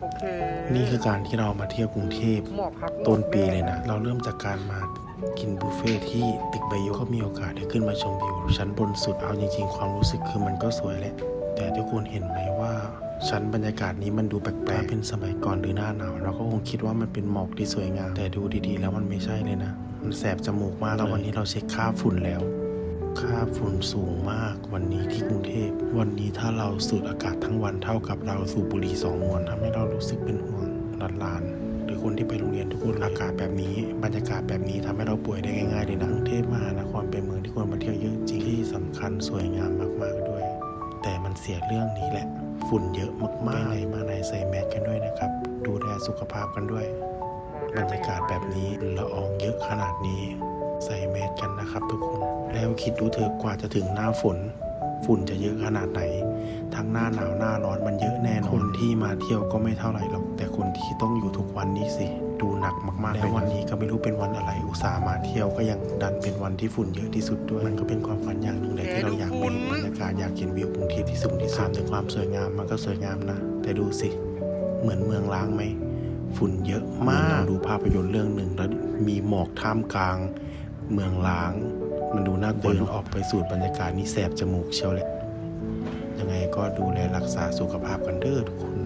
โอเคนี่คือการที่เรามาเที่ยวกรุงเทพหมอกครับต้นปีเลยนะ เราเริ่มจากการมากินบุฟเฟ่ที่ตึกใบโยกก็มีโอกาสได้ขึ้นมาชมวิวชั้นบนสุดเอาจริงๆ ความรู้สึกคือมันก็สวยแหละแต่ทุกคนเห็นไหมว่าชั้นบรรยากาศนี้มันดูแปลกๆเป็นสมัยก่อนหรือหน้าหนาวเราก็คงคิดว่ามันเป็นหมอกที่สวยงามแต่ดูดีๆ แล้วมันไม่ใช่เลยนะ มันแสบจมูกมากแล้ววันนี้เราเช็คค่าฝุ่นแล้ว ค่าฝุ่นสูงมากวันนี้ที่กรุงเทพ วันนี้ถ้าเราสูดอากาศทั้งวันเท่ากับเราสูบบุหรี่สองมวนทำให้เรารู้สึกเป็นห่วงหลานๆหรือคนที่ไปโรงเรียนทุกคนอากาศแบบนี้ บรรยากาศแบบนี้ทำให้เราป่วยได้ง่ายๆเลยนะกรุงเทพมหานครเป็นเมืองที่คนมาเที่ยวเยอะจริงที่สำคัญสวยงามมากๆด้วย แต่มันเสียเรื่องนี้แหละ ฝุ่นเยอะมากๆไปไหนมาไหนใส่แมสกันด้วยนะครับ ดูแลสุขภาพกันด้วย บรรยากาศแบบนี้ละอองเยอะขนาดนี้ ใส่แมสกันนะครับทุกคน แล้วคิดดูเถอะกว่าจะถึงหน้าฝน ฝุ่นจะเยอะขนาดไหน ทั้งหน้าหนาวหน้าร้อนมันเยอะแน่นอนคนที่มาเที่ยวก็ไม่เท่าไหร่หรอก แต่คนที่ต้องอยู่ทุกวันนี้สิดูหนักมากๆแล้ววันนี้ก็ไม่รู้เป็นวันอะไรอุตส่าห์มาเที่ยวก็ยังดันเป็นวันที่ฝุ่นเยอะที่สุดด้วยมันก็เป็นความฝันอย่างหนึ่งเลยที่เราอยากไปเห็นบรรยากาศอยากเห็นวิวกรุงเทพที่สูงที่สุดถึงความสวยงามมันก็สวยงามนะ แต่ดูสิ เหมือนเมืองล้างไหมฝุ่นเยอะมากเราดูภาพยนตร์เรื่องหนึ่งแล้วมีหมอกท่ามกลาง เมืองล้าง มันดูน่ากลัวเดินออกไปสูดบรรยากาศนี่แสบจมูกเชียวเลย ยังไงก็ดูแลรักษาสุขภาพกันเด้อทุกคน